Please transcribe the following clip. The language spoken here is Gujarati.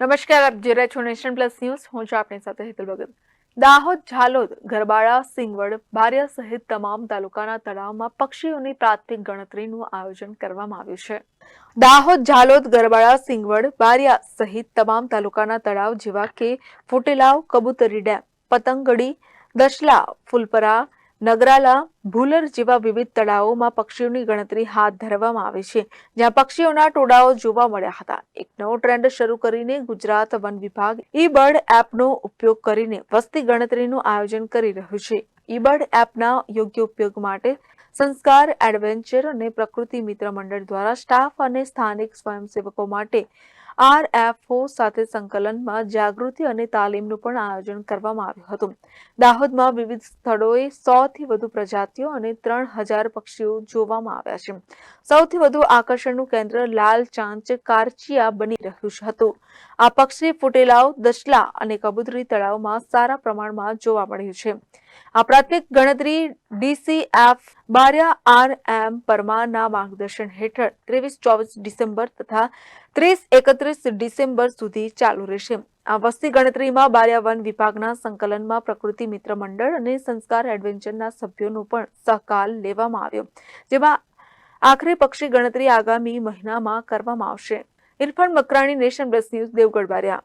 નમસ્કાર, આપ જોઈ રહ્યા છો નેશન પ્લસ ન્યૂઝ. હું છું આપની સાથે હેતલ ભગત. દાહોદ, ઝાલોદ, ગરબાડા, સિંગવડ, બારિયા સહિત તમામ તાલુકાના તળાવમાં પક્ષીઓની પ્રાથમિક ગણતરીનું આયોજન કરવામાં આવ્યું છે. દાહોદ, ઝાલોદ, ગરબાડા, સિંગવડ, બારિયા સહિત તમામ તાલુકાના તળાવ જેવા કે ફોટેલાવ, કબૂતરી ડેમ, પતંગડી, દશલા, ફૂલપરા નગરાલા ભૂલર જેવા વિવિધ તળાવોમાં પક્ષીઓની ગણતરી હાથ ધરવામાં આવી છે, જ્યાં પક્ષીઓના ટોળાઓ જોવા મળ્યા હતા. એક નવો ટ્રેન્ડ શરૂ કરીને ગુજરાત વન વિભાગ ઈ બર્ડ એપનો ઉપયોગ કરીને વસ્તી ગણતરીનું આયોજન કરી રહ્યું છે. ઈ બર્ડ એપના યોગ્ય ઉપયોગ માટે સંસ્કાર, એડવેન્ચર અને પ્રકૃતિ મિત્ર મંડળ દ્વારા સ્ટાફ અને સ્થાનિક સ્વયંસેવકો માટે આરએફઓ સાથે સંકલનમાં જાગૃતિ અને તાલીમનું પણ આયોજન કરવામાં આવ્યું હતું. દાહોદમાં વિવિધ સ્થળોએ સો થી વધુ પ્રજાતિઓ અને ત્રણ હજાર પક્ષીઓ જોવામાં આવ્યા છે. સૌથી વધુ આકર્ષણનું કેન્દ્ર લાલ ચાંચ કારચિયા બની રહ્યું હતું. આ પક્ષી ફૂટેલાઓ, દશલા અને કબૂતરી તળાવમાં સારા પ્રમાણમાં જોવા મળ્યું છે. આ પ્રાથમિક ગણતરી ડીસીએફ બારિયા આર એમ પરમારના માર્ગદર્શન હેઠળ ત્રેવીસ ચોવીસ ડિસેમ્બર તથા ત્રીસ એકત્રીસ ડિસેમ્બર સુધી ચાલુ રહેશે. આ વસ્તી ગણતરીમાં બારિયા વન વિભાગના સંકલનમાં પ્રકૃતિ મિત્ર મંડળ અને સંસ્કાર એડવેન્ચરના સભ્યોનો પણ સહકાર લેવામાં આવ્યો, જેમાં આખરી પક્ષી ગણતરી આગામી મહિનામાં કરવામાં આવશે. Irfan Makrani, nation plus news, Devgadh Baria.